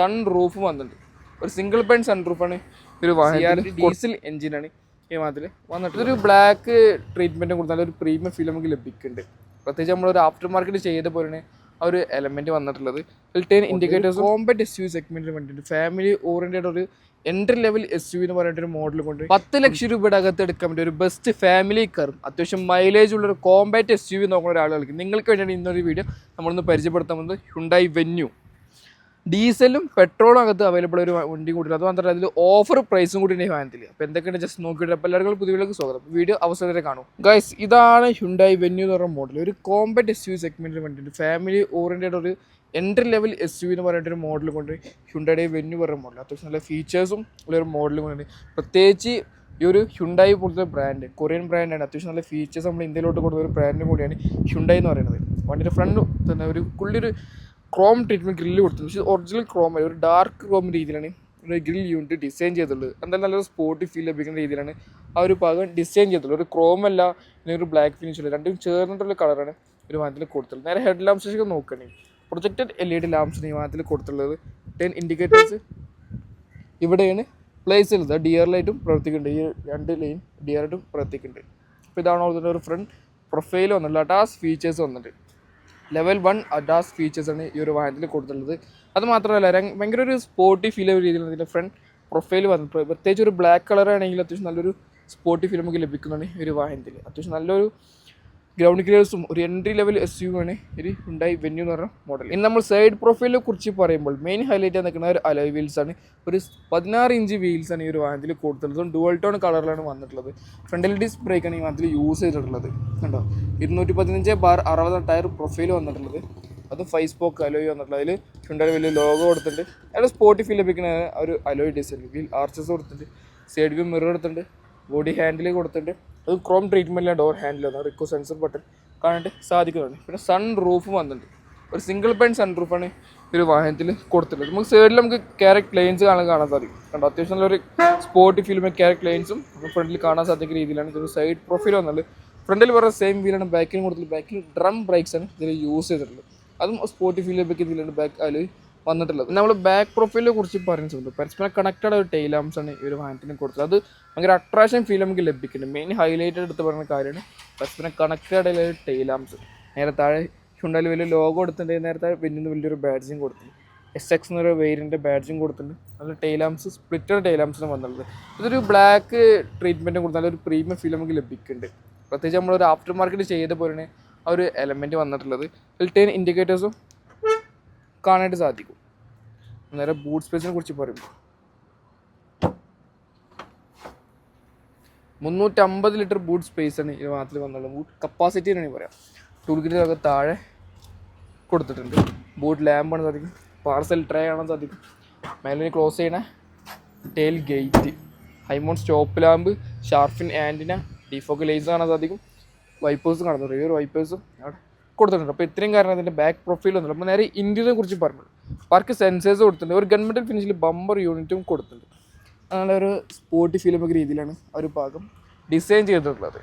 Sun roof വന്നിട്ടുണ്ട്. ഒരു single pen sun റൂഫാണ് ഒരു ഡീസൽ എഞ്ചിനാണ് ഈ മാതിരി വന്നിട്ട് ഒരു ബ്ലാക്ക് ട്രീറ്റ്മെന്റും കൊടുത്താൽ ഒരു പ്രീമിയം ഫീൽ നമുക്ക് ലഭിക്കുന്നുണ്ട്. പ്രത്യേകിച്ച് നമ്മളൊരു ആഫ്റ്റർ മാർക്കറ്റ് ചെയ്ത പോലെയാണ് ആ ഒരു എലമെന്റ് വന്നിട്ടുള്ളത്. Turn indicators compact S U സെഗ്മെന്റിന് വേണ്ടിയിട്ട് ഫാമിലി ഓറിയന്റഡ് ഒരു എൻട്രി ലെവൽ എസ് യു എന്ന് പറഞ്ഞിട്ട് ഒരു മോഡൽ കൊണ്ട് പത്ത് ലക്ഷം രൂപയുടെ അകത്ത് എടുക്കാൻ പറ്റിയ ഒരു ബെസ്റ്റ് ഫാമിലി കാറും അത്യാവശ്യം മൈലേജ് ഉള്ള ഒരു കോമ്പാറ്റ് എസ് യു നോക്കുന്ന ഒരാളുകൾക്ക് നിങ്ങൾക്ക് വേണ്ടിയാണ് ഇന്നൊരു വീഡിയോ നമ്മളൊന്ന് പരിചയപ്പെടുത്താൻ പോകുന്നത് ഹുണ്ടായി വെന്യൂ ഡീസലും പെട്രോളും അകത്ത് അവൈലബിൾ ഒരു വണ്ടി കൂടി അത് മാത്രമല്ല അതിൽ ഓഫർ പ്രൈസും കൂടി ഉണ്ട് ഈ അപ്പോൾ എന്തൊക്കെയാണ് ജസ്റ്റ് നോക്കിയിട്ട് അപ്പോൾ എല്ലാവർക്കും പുതിയ വീഡിയോക്ക് സ്വാഗതം വീഡിയോ അവസരം വരെ കാണും. ഗൈസ് ഇതാണ് ഹുണ്ടായി വെന്യൂ എന്ന് പറഞ്ഞ മോഡൽ ഒരു കോമ്പറ്റ് എസ് യു സെഗ്മെന്റിൽ വേണ്ടിയിട്ട് ഫാമിലി ഓറിയന്റഡ് ഒരു എൻട്രി ലെവൽ എസ് യു എന്ന് പറഞ്ഞിട്ട് ഒരു മോഡൽ കൊണ്ട് ഹുണ്ടായി വെന്യൂ പറഞ്ഞ മോഡൽ അത്യാവശ്യം നല്ല ഫീച്ചേഴ്സും ഉള്ളൊരു മോഡൽ കൊണ്ടുണ്ട്. പ്രത്യേകിച്ച് ഈ ഒരു ഹ്യുണ്ടായി പോലത്തെ ബ്രാൻഡ് കൊറിയൻ ബ്രാൻഡാണ് അത്യാവശ്യം നല്ല ഫീച്ചേഴ്സ് നമ്മൾ ഇന്ത്യയിലോട്ട് കൊടുക്കുന്ന ഒരു ബ്രാൻഡ് കൂടിയാണ് ഹ്യുണ്ടായി എന്ന് പറയുന്നത്. വണ്ടിയുടെ ഫ്രണ്ട് തന്നെ ഒരു കുള്ളിയൊരു ക്രോം ട്രീറ്റ്മെന്റ് ഗ്രില്ല് കൊടുത്തു പക്ഷേ ഒറിജിനൽ ക്രോം ഒരു ഡാർക്ക് ക്രോം രീതിയിലാണ് ഗ്രിൽ യൂണിറ്റ് ഡിസൈൻ ചെയ്തിട്ടുള്ളത്. എന്തായാലും നല്ലൊരു സ്പോർട്ടി ഫീൽ ലഭിക്കുന്ന രീതിയിലാണ് ആ ഒരു ഭാഗം ഡിസൈൻ ചെയ്തിട്ടുള്ളത്. ഒരു ക്രോം അല്ല പിന്നെ ഒരു ബ്ലാക്ക് ഫിനിഷ് അല്ല രണ്ടും ചേർന്നിട്ടുള്ള കളറാണ് ഒരു വാഹനത്തിൽ കൊടുത്തിട്ടുള്ളത്. നേരെ ഹെഡ് ലാംപ്സ് നോക്കുകയാണെങ്കിൽ പ്രൊജക്റ്റഡ് എൽ ഇ ഡി ലാംപ്സിന് ഈ വാഹനത്തിൽ കൊടുത്തിട്ടുള്ളത്. ടെൻ ഇൻഡിക്കേറ്റേഴ്സ് ഇവിടെയാണ് പ്ലേസ് ഉള്ളത്. ഡിയർ ലൈറ്റും പ്രവർത്തിക്കുന്നുണ്ട്. ഈ രണ്ട് ലൈൻ ഡിയർ ലൈറ്റും പ്രവർത്തിക്കുന്നുണ്ട്. അപ്പോൾ ഇതാണ് അതിന്റെ ഒരു ഫ്രണ്ട് പ്രൊഫൈൽ വന്നിട്ടുള്ളത്. ടാസ് ഫീച്ചേഴ്സ് വന്നിട്ട് ലെവൽ വൺ അഡാസ് ഫീച്ചേഴ്സാണ് ഈ ഒരു വാഹനത്തിൽ കൊടുത്തിട്ടുള്ളത്. അത് മാത്രമല്ല ഭയങ്കര ഒരു സ്പോർട്ടി ഫീൽ രീതിയിൽ ഇതിന്റെ ഫ്രണ്ട് പ്രൊഫൈൽ വന്നു പ്രത്യേകിച്ച് ഒരു ബ്ലാക്ക് കളർ ആണെങ്കിൽ അത്യാവശ്യം നല്ലൊരു സ്പോർട്ടി ഫീൽ നമുക്ക് ലഭിക്കുന്നതാണ് ഈ ഒരു വാഹനത്തിൽ. അത്യാവശ്യം നല്ലൊരു ഗ്രൗണ്ട് ക്ലിയർസും ഒരു എൻട്രി ലെവൽ എസ് യു ആണ് ഒരു ഉണ്ടായി വെന്യൂ എന്ന് പറഞ്ഞ മോഡൽ ഇനി നമ്മൾ സൈഡ് പ്രൊഫൈലിനെ കുറിച്ച് പറയുമ്പോൾ മെയിൻ ഹൈലൈറ്റ് ആയി നിൽക്കുന്ന ഒരു അലോയ് വീൽസ് ആണ്. ഒരു പതിനാറ് ഇഞ്ച് വീൽസ് ആണ് ഈ ഒരു വാഹനത്തിൽ കൂടുതലും ഡുവൽ ടോൺ കളറിലാണ് വന്നിട്ടുള്ളത്. ഫ്രണ്ടിൽ ഡിസ് ബ്രേക്ക് ആണ് ഈ വാഹനത്തിൽ യൂസ് ചെയ്തിട്ടുള്ളത്. കണ്ടോ? ഇരുന്നൂറ്റി പതിനഞ്ച് ബാർ അറുപത് ടയർ പ്രൊഫൈൽ വന്നിട്ടുള്ളത്. അത് ഫൈവ് സ്പോക്ക് അലോയ് വന്നിട്ടുള്ളത്. അതിൽ ഫ്രണ്ടിൽ വലിയ ലോഗോ കൊടുത്തിട്ടുണ്ട്. അതിൽ സ്പോട്ടി ഫീൽ ലഭിക്കുന്ന ഒരു അലോയ് ഡിസൈൻ വീൽ ആർച്ചസ് കൊടുത്തിട്ടുണ്ട്. സൈഡ് വ്യൂ മിറർ കൊടുത്തിട്ടുണ്ട്. ബോഡി ഹാൻഡിൽ കൊടുത്തിട്ടുണ്ട്. അത് ക്രോം ട്രീറ്റ്മെന്റിലാണ് ഡോർ ഹാൻഡിൽ വന്നത് റിക്കോ സെൻസർ ബട്ടൺ കാണാനായിട്ട് സാധിക്കുന്നതാണ്. പിന്നെ സൺ റൂഫ് വന്നിട്ടുണ്ട്. ഒരു സിംഗിൾ പെൻ സൺ റൂഫാണ് ഈ ഒരു വാഹനത്തിൽ കൊടുത്തിട്ടുള്ളത്. നമുക്ക് സൈഡിൽ നമുക്ക് ക്യാരക്ട് ലൈൻസ് കാണാൻ കാണാൻ സാധിക്കും. കണ്ടോ? അത്യാവശ്യം നല്ലൊരു സ്പോർട്ടി ഫിലിം ക്യാരക്ട് ലൈൻസും ഫ്രണ്ടിൽ കാണാൻ സാധിക്കുന്ന രീതിയിലാണ് ഇതൊരു സൈഡ് പ്രൊഫൈൽ വന്നത് ഫ്രണ്ടിൽ വേറെ സെയിം വീലാണ് ബാക്കിലും കൊടുത്തിട്ടുള്ളത്. ബാക്കിൽ ഡ്രം ബ്രേക്സ് ആണ് ഇതിൽ യൂസ് ചെയ്തിട്ടുള്ളത്. അതും സ്പോർട്ടി ഫീൽ ലഭിക്കുന്ന രീതിയിലാണ് ബാക്ക് അതിൽ വന്നിട്ടുള്ളത്. നമ്മൾ ബാക്ക് പ്രൊഫൈലിനെ കുറിച്ച് പറയുന്നുണ്ട് പരസ്പരം കണക്റ്റഡ് ഒരു ടൈൽ ആംസ് ആണ് ഈ ഒരു വാഹനത്തിന് കൊടുത്തത്. അത് ഭയങ്കര അട്രാക്ഷൻ ഫീൽ നമുക്ക് ലഭിക്കുന്നുണ്ട്. മെയിൻ ഹൈലൈറ്റഡ് എടുത്ത് പറയുന്ന കാര്യമാണ് പരസ്പരം കണക്റ്റഡ് ഒരു ടൈൽ ആംസ് നേരെ താഴെ ഹുണ്ടായിൽ വലിയ ലോഗോ കൊടുത്തിട്ടുണ്ട്. നേരത്തെ വലിയ വലിയൊരു ബാഡ്ജും കൊടുത്തിട്ടുണ്ട്. എസ് എക്സ് എന്നൊരു വേരിയന്റെ ബാഡ്ജും കൊടുത്തിട്ടുണ്ട്. അതിൽ ടൈലാംസ് സ്പ്ലിറ്റർ ടൈലാംസിന് വന്നിട്ടുള്ളത്. ഇതൊരു ബ്ലാക്ക് ട്രീറ്റ്മെന്റും കൊടുത്താൽ ഒരു പ്രീമിയം ഫീൽ നമുക്ക് ലഭിക്കുന്നുണ്ട്. പ്രത്യേകിച്ച് നമ്മളൊരു ആഫ്റ്റർ മാർക്കറ്റ് ചെയ്ത പോലെയാണ് ആ ഒരു എലമെന്റ് വന്നിട്ടുള്ളത്. ടെൻ ഇൻഡിക്കേറ്റേഴ്സും കാണാനായിട്ട് സാധിക്കും. അന്നേരം ബൂട്ട് സ്പേസിനെ കുറിച്ച് പറയുമ്പോൾ മുന്നൂറ്റമ്പത് ലിറ്റർ ബൂട്ട് സ്പേസ് ആണ് ഈ മാത്രത്തിൽ വന്നുള്ളത്. ബൂട്ട് കപ്പാസിറ്റി വേണമെങ്കിൽ പറയാം. ടൂൾ അതൊക്കെ താഴെ കൊടുത്തിട്ടുണ്ട്. ബൂട്ട് ലാമ്പ് ആണ് സാധിക്കും. പാർസൽ ട്രേ കാണാൻ സാധിക്കും. മേലിന് ക്ലോസ് ചെയ്യണ. Tail gate high mount stop lamp shark fin antenna defog lies കാണാൻ സാധിക്കും. വൈപ്പേഴ്സ് കാണുന്നുണ്ട് ഈ ഒരു വൈപ്പേഴ്സും അവിടെ കൊടുത്തിട്ടുണ്ട്. അപ്പോൾ ഇത്രയും കാരണം അതിന്റെ ബാക്ക് പ്രൊഫൈൽ ഒന്നുമില്ല അപ്പോൾ നേരെ ഇന്ത്യനെ കുറിച്ച് പറഞ്ഞു പാർക്ക് സെൻസേഴ്സ് കൊടുത്തിട്ടുണ്ട്. ഒരു ഗവൺമെന്റ് ഫിനിഷിൽ ബമ്പർ യൂണിറ്റും കൊടുത്തിട്ടുണ്ട്. അങ്ങനെ ഒരു സ്പോർട്ടി ഫീലും ഒക്കെ രീതിയിലാണ് ആ ഒരു ഭാഗം ഡിസൈൻ ചെയ്തിട്ടുള്ളത്.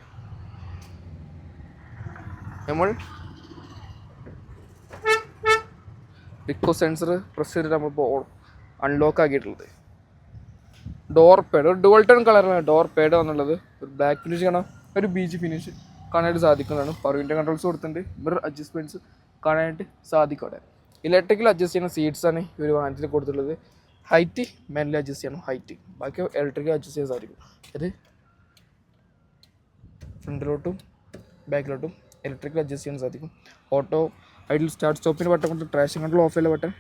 നമ്മൾ റിക്കോ സെൻസർ പ്രസ് ചെയ്തിട്ട് നമ്മളിപ്പോൾ അൺലോക്ക് ആക്കിയിട്ടുള്ളത്. ഡോർ പേഡ് ഒരു ഡുവൽ ടൺ കളറാണ് ഡോർ പേഡ് എന്നുള്ളത് ഒരു ബ്ലാക്ക് ഫിനിഷ് കാണാം. ഒരു ബീച്ച് ഫിനിഷ് കാണാനായിട്ട് സാധിക്കുന്നതാണ്. പവർ വിൻഡോ കൺട്രോൾസ് കൊടുത്തിട്ടുണ്ട്. മിറർ അഡ്ജസ്റ്റ്മെന്റ്സ് കാണാനായിട്ട് സാധിക്കും ഇലക്ട്രിക്കൽ അഡ്ജസ്റ്റ് ചെയ്യുന്ന സീറ്റ്സ് ആണ് ഈ ഒരു വാഹനത്തിൽ കൊടുത്തിട്ടുള്ളത്. ഹൈറ്റ് മെല്ലിൽ അഡ്ജസ്റ്റ് ചെയ്യണം. ഹൈറ്റ് ബാക്കി ഇലക്ട്രിക്കൽ അഡ്ജസ്റ്റ് ചെയ്യാൻ സാധിക്കും. അത് ഫ്രണ്ടിലോട്ടും ബാക്കിലോട്ടും ഇലക്ട്രിക്കൽ അഡ്ജസ്റ്റ് ചെയ്യാൻ സാധിക്കും. ഓട്ടോ ഐഡിൽ സ്റ്റാർട്ട് സ്റ്റോപ്പിന് ബട്ടൺ കൊണ്ട് ട്രാഷൻ കൺട്രോൾ ഓഫ് ചെയ്യുന്ന button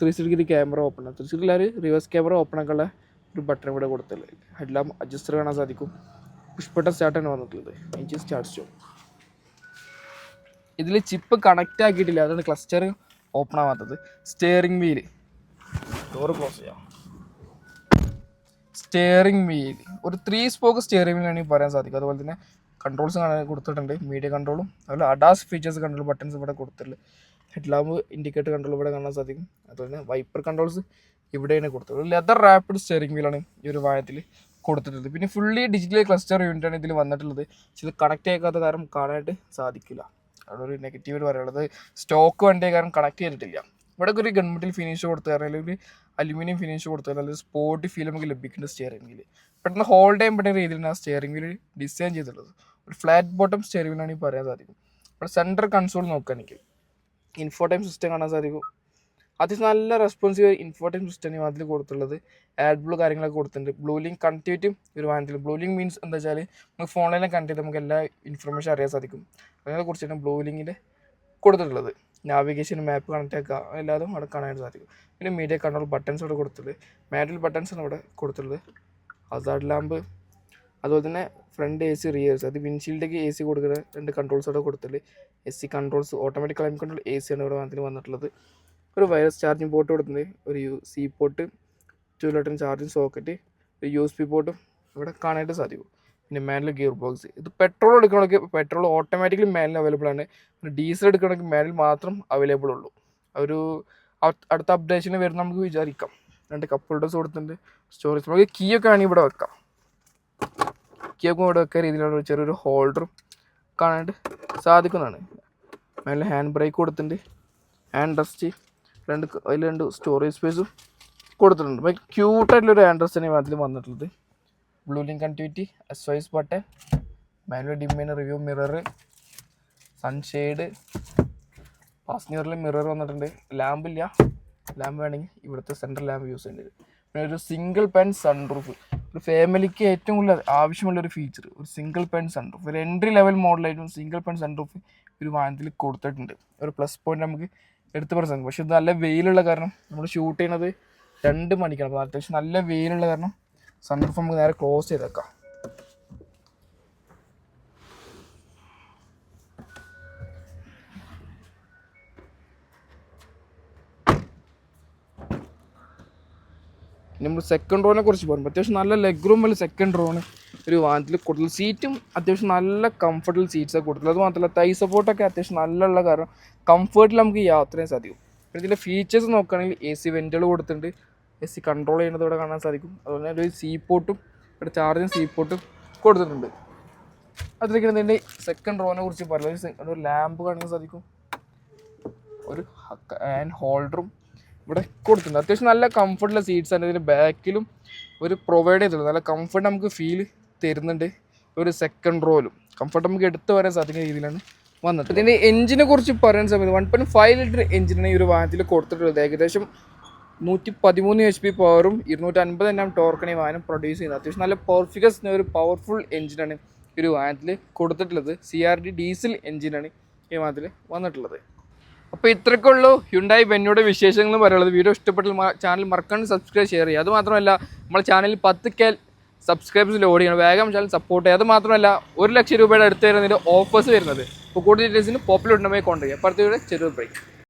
three sixty camera open three sixty degree reverse camera open ആക്കാനുള്ള ഒരു ബട്ടൺ ഇവിടെ കൊടുത്തുള്ളത് ഹെഡ്ലാം അഡ്ജസ്റ്റർ കാണാൻ സാധിക്കും. പുഷ് ബട്ടൺ സ്റ്റാർട്ടാണ് വന്നിട്ടുള്ളത് എനിക്ക് സ്റ്റാർട്ട് സ്റ്റോപ്പ് ഇതിൽ ചിപ്പ് കണക്റ്റ് ആക്കിയിട്ടില്ല. അതാണ് ക്ലസ്റ്റർ ഓപ്പൺ ആവാത്തത്. സ്റ്റിയറിംഗ് വീൽ ഡോറ് ക്ലോസ് ചെയ്യാം. സ്റ്റിയറിംഗ് വീൽ ഒരു ത്രീ സ്പോക്ക് സ്റ്റിയറിംഗ് ആണെങ്കിൽ പറയാൻ സാധിക്കും. അതുപോലെ തന്നെ കൺട്രോൾസ് കൊടുത്തിട്ടുണ്ട്. മീഡിയ കൺട്രോളും അതുപോലെ അഡാസ് ഫീച്ചേഴ്സ് കൺട്രോൾ ബട്ടൺസ് ഇവിടെ കൊടുത്തിട്ടുണ്ട്. ഹെഡ്ലാമ്പ് ഇൻഡിക്കേറ്റർ കൺട്രോൾ ഇവിടെ കാണാൻ സാധിക്കും. അതുപോലെ തന്നെ വൈപ്പർ കൺട്രോൾസ് ഇവിടെയാണ് കൊടുത്തത് ലെതർ റാപ്പിഡ് സ്റ്റിയറിംഗ് വീലാണ് ഈ ഒരു വാഹനത്തിൽ കൊടുത്തിട്ടുള്ളത് പിന്നെ ഫുള്ളി ഡിജിറ്റൽ ക്ലസ്റ്റർ യൂണിറ്റ് ആണ് ഇതിൽ വന്നിട്ടുള്ളത്. പക്ഷേ ഇത് കണക്ട് ചെയ്യാത്ത കാരണം കാണാനായിട്ട് സാധിക്കില്ല. അവിടെ ഒരു നെഗറ്റീവ് പറയാനുള്ളത് സ്റ്റോക്ക് വണ്ടിയെ കാരണം കണക്ട് ചെയ്തിട്ടില്ല. ഇവിടെ ഒരു ഗവൺമെന്റിൽ ഫിനിഷ് കൊടുത്താൽ അല്ലെങ്കിൽ ഒരു അലുമിനിയം ഫിനിഷ് കൊടുത്താൽ അല്ലെങ്കിൽ സ്പോർട്ടി ഫീൽ നമുക്ക് ലഭിക്കുന്നുണ്ട് സ്റ്റിയറിംഗ് വീൽ പെട്ടെന്ന് ഹോൾഡ് ചെയ്യാൻ പറ്റുന്ന രീതിയിലാണ് ആ സ്റ്റിയറിംഗ് വീൽ ഡിസൈൻ ചെയ്തിട്ടുള്ളത്. ഒരു ഫ്ലാറ്റ് ബോട്ടം സ്റ്റിയറിംഗ് വീലാണ് ഈ പറയാൻ സാധിക്കും. ഇവിടെ സെന്റർ കൺസോൾ നോക്കുകയാണെങ്കിൽ ഇൻഫോടൈം സിസ്റ്റം കാണാൻ സാധിക്കും. അത്യാവശ്യം നല്ല റെസ്പോൺസീവ് ഇൻഫോടൈം സിസ്റ്റം അതിൽ കൊടുത്തുള്ളത് ആഡ് ബ്ലൂ കാര്യങ്ങളൊക്കെ കൊടുത്തിട്ടുണ്ട്. ബ്ലൂ ലിങ്ക് കണക്ടിവിറ്റിയും ഒരു വാഹനത്തിൽ ബ്ലൂ ലിങ്ക് മീൻസ് എന്താ വെച്ചാൽ നമുക്ക് ഫോണിലെല്ലാം കണക്ട് നമുക്ക് എല്ലാ ഇൻഫർമേഷൻ അറിയാൻ സാധിക്കും. അതിനെ കുറിച്ചാണ് ബ്ലൂ ലിങ്കിൽ കൊടുത്തിട്ടുള്ളത്. നാവിഗേഷൻ മാപ്പ് കണക്ട് ആക്കുക. എല്ലാതും അവിടെ കാണാൻ സാധിക്കും. പിന്നെ മീഡിയ കൺട്രോൾ ബട്ടൺസ് അവിടെ കൊടുത്തിട്ടുള്ളത് മാനുവൽ ബട്ടൺസ് ആണ് ഇവിടെ കൊടുത്തിട്ടുള്ളത്. ഹസാർഡ് ലാമ്പ് അതുപോലെ തന്നെ ഫ്രണ്ട് എ സി റിയേഴ്സ് അത് വിൻഷീൽഡേക്ക് എ സി കൊടുക്കുന്ന രണ്ട് കൺട്രോൾസ് അവിടെ കൊടുത്തിട്ടുള്ളത്. A C controls automatic climate control A C ആണ് ഇവിടെ വന്നിട്ടുള്ളത്. ഒരു വയർലെസ് ചാർജിങ് പോർട്ട് കൊടുത്തിട്ടുണ്ട്. ഒരു യു സി പോർട്ട് ടു ലിറ്റർ ചാർജിങ് സോക്കറ്റ് ഒരു യു എസ് പി പോർട്ടും ഇവിടെ കാണാനായിട്ട് സാധിക്കും. പിന്നെ മാനുവൽ ഗിയർ ബോക്സ് ഇത് പെട്രോൾ എടുക്കണമെങ്കിൽ പെട്രോൾ ഓട്ടോമാറ്റിക്കലി മാനുവൽ അവൈലബിൾ ആണ്. ഡീസൽ എടുക്കണമെങ്കിൽ മാനുവൽ മാത്രം അവൈലബിൾ ഉള്ളൂ. ഒരു അടുത്ത അപ്ഡേഷന് വരുന്ന നമുക്ക് വിചാരിക്കാം. രണ്ട് കപ്പ് ഹോൾഡേഴ്സ് കൊടുത്തിട്ടുണ്ട്. സ്റ്റോറേജ് നമുക്ക് കീയൊക്കെ ആണെങ്കിൽ ഇവിടെ വെക്കാം. കീയൊക്കെ ഇവിടെ വെക്കാൻ രീതിയിലുള്ള ഒരു ചെറിയൊരു ഹോൾഡറും കാണാനായിട്ട് സാധിക്കുന്നതാണ്. മേലെ ഹാൻഡ് ബ്രേക്ക് കൊടുത്തിട്ടുണ്ട്. ഹാൻഡ് റെസ്റ്റ് രണ്ട് അതിൽ രണ്ട് സ്റ്റോറേജ് സ്പേസും കൊടുത്തിട്ടുണ്ട്. ബൈക്ക് ക്യൂട്ടായിട്ടുള്ളൊരു റെസ്റ്റ് തന്നെ അതിൽ വന്നിട്ടുള്ളത്. ബ്ലൂ ലിങ്ക് കണ്ടിവിറ്റി എസ് വൈസ് ബട്ടൺ മാനുവൽ ഡിമ്മിന് റിവ്യൂ മിറർ സൺഷെയ്ഡ് പാസഞ്ചറിൽ മിറർ വന്നിട്ടുണ്ട്. ലാമ്പില്ല ലാമ്പ് വേണമെങ്കിൽ ഇവിടുത്തെ സെൻട്രൽ ലാമ്പ് യൂസ് ചെയ്യേണ്ടി പിന്നെ ഒരു സിംഗിൾ പെൻ സൺറൂഫ് ഒരു ഫാമിലിക്ക് ഏറ്റവും കൂടുതൽ ആവശ്യമുള്ള ഒരു ഫീച്ചർ ഒരു സിംഗിൾ പെൻ സൺറൂഫ് ഒരു എൻട്രി ലെവൽ മോഡലായിട്ടും സിംഗിൾ പെൻ സൺറൂഫ് ഒരു വാഹനത്തിൽ കൊടുത്തിട്ടുണ്ട്. ഒരു പ്ലസ് പോയിന്റ് നമുക്ക് എടുത്ത് പറഞ്ഞു സാധിക്കും പക്ഷെ ഇത് നല്ല വെയിലുള്ള കാരണം നമ്മൾ ഷൂട്ട് ചെയ്യണത് രണ്ട് മണിക്കാണ്. അപ്പോൾ അത്യാവശ്യം നല്ല വെയിലുള്ള കാരണം സൺറൂഫ് നമുക്ക് നേരെ ക്ലോസ് ചെയ്തേക്കാം. നമ്മൾ സെക്കൻഡ് റോനെ കുറിച്ച് പറയുമ്പോൾ അത്യാവശ്യം നല്ല ലെഗ് റൂം ഉള്ള സെക്കൻഡ് റോണ് ഒരു വാഹനത്തിൽ കൂടുതൽ സീറ്റും അത്യാവശ്യം നല്ല കംഫർട്ടബിൾ സീറ്റ്സൊക്കെ കൊടുത്തിട്ടുള്ളത് അത് മാത്രമല്ല തൈ സപ്പോർട്ടൊക്കെ അത്യാവശ്യം നല്ലുള്ള കാരണം കംഫർട്ടിൽ നമുക്ക് യാത്ര ചെയ്യാൻ സാധിക്കും. പിന്നെ ഇതിന്റെ ഫീച്ചേഴ്സ് നോക്കുകയാണെങ്കിൽ എ സി വെന്റുകൾ കൊടുത്തിട്ടുണ്ട്. എ സി കൺട്രോൾ ചെയ്യുന്നത് ഇവിടെ കാണാൻ സാധിക്കും. അതുപോലെ തന്നെ ഒരു സീ പോട്ടും ഇവിടെ ചാർജിങ് സീ പോട്ടും കൊടുത്തിട്ടുണ്ട്. അതിലേക്ക് ഇതിന്റെ സെക്കൻഡ് റോനെ കുറിച്ച് പറയുന്നത്. ഒരു ലാമ്പ് കാണാൻ സാധിക്കും. ഒരു ഹാൻഡ് ഹോൾഡറും ഇവിടെ കൊടുത്തിട്ടുണ്ട്. അത്യാവശ്യം നല്ല കംഫർട്ടുള്ള സീറ്റ്സ് ആണ്. ഇതിന്റെ ബാക്കിലും ഒരു പ്രൊവൈഡ് ചെയ്തിട്ടുണ്ട്. നല്ല കംഫർട്ട് നമുക്ക് ഫീൽ തരുന്നുണ്ട് ഒരു സെക്കൻഡ് റോയിലും കംഫർട്ട് നമുക്ക് എടുത്തു വരാൻ സാധിക്കുന്ന രീതിയിലാണ് വന്നത്. ഇതിന്റെ എഞ്ചിനെ കുറിച്ച് പറയാൻ സമയത്ത് വൺ പോയിന്റ് ഫൈവ് ലിറ്റർ എഞ്ചിനാണ് ഈ ഒരു വാഹനത്തിൽ കൊടുത്തിട്ടുള്ളത് ഏകദേശം നൂറ്റി പതിമൂന്ന് എച്ച് പി പവറും ഇരുന്നൂറ്റി അൻപത് എണ്ണം ടോർക്കണി വാഹനം പ്രൊഡ്യൂസ് ചെയ്യുന്നത്. അത്യാവശ്യം നല്ല പെർഫിക്കസ് ഒരു പവർഫുൾ എഞ്ചിനാണ് ഈ ഒരു വാഹനത്തിൽ കൊടുത്തിട്ടുള്ളത്. സി ആർ ഡി ഡീസൽ എഞ്ചിനാണ് ഈ വാഹനത്തിൽ വന്നിട്ടുള്ളത്. അപ്പോൾ ഇത്രയ്ക്കുള്ളൂ ഹ്യുണ്ടായി ബെന്നിയുടെ വിശേഷങ്ങൾ പറയുള്ളത് വീഡിയോ ഇഷ്ടപ്പെട്ടാൽ ചാനൽ മറക്കാണ്ട് സബ്സ്ക്രൈബ് ഷെയർ ചെയ്യുക. അതുമാത്രമല്ല നമ്മുടെ ചാനലിൽ പത്ത് കെ സബ്സ്ക്രൈബേഴ്സ് ലോഡ് ചെയ്യണം വേഗം ചാനൽ സപ്പോർട്ട് ചെയ്യുക. അത് മാത്രമല്ല ഒരു ലക്ഷം രൂപയുടെ അടുത്ത് വരുന്നതിന്റെ ഓഫേഴ്സ് വരുന്നത്. അപ്പോൾ കൂടുതൽ ഡീറ്റെയിൽസിന് പോപ്പുലർ ഉണ്ടെങ്കിൽ കോൺടാക്ട് ചെയ്യുക. അപ്പോഴത്തെ ചെറിയ ബ്രേക്ക്